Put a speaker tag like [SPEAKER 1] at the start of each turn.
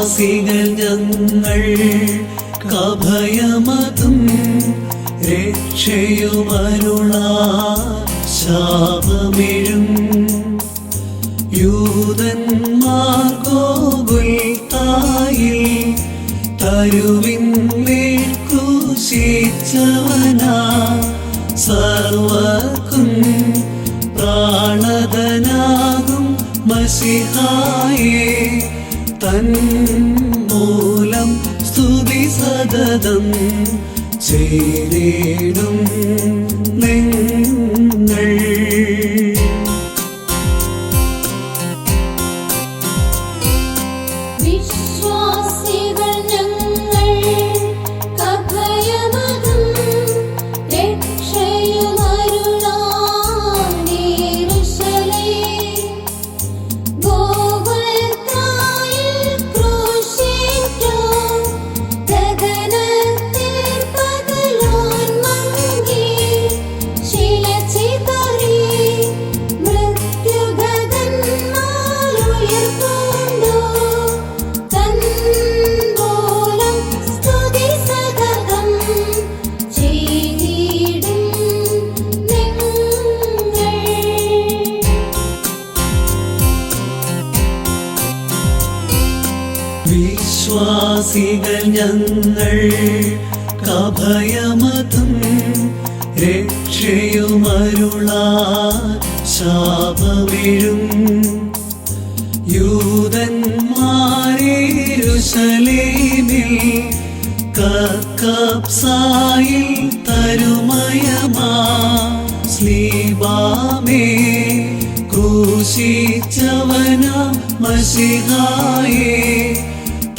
[SPEAKER 1] വിശ്വാസികൾ ഞങ്ങൾ കഭയമതും രക്ഷയുമരുളാ ശാപമിഴും. യൂതന്മാർ ഗോകുൽത്തായിൽ തരുവിൻ ക്രൂശിച്ചവനാ. സർവർക്കും പ്രാണതനാകും മസിഹായേ. തൻ മൂലം സ്തുതി സതതം ചെയ്തിടും.
[SPEAKER 2] വിശ്വാസികൾ ഞങ്ങൾ കഭയമതും
[SPEAKER 1] രക്ഷയുമരുളാ ശാപമിഴും യൂതന്മാരേരുശലേമിൽ കക്കപ്സായിൽ തരുമയമാ. സ്ലീബാമേ ക്രൂശിച്ചവന മസിഹായേ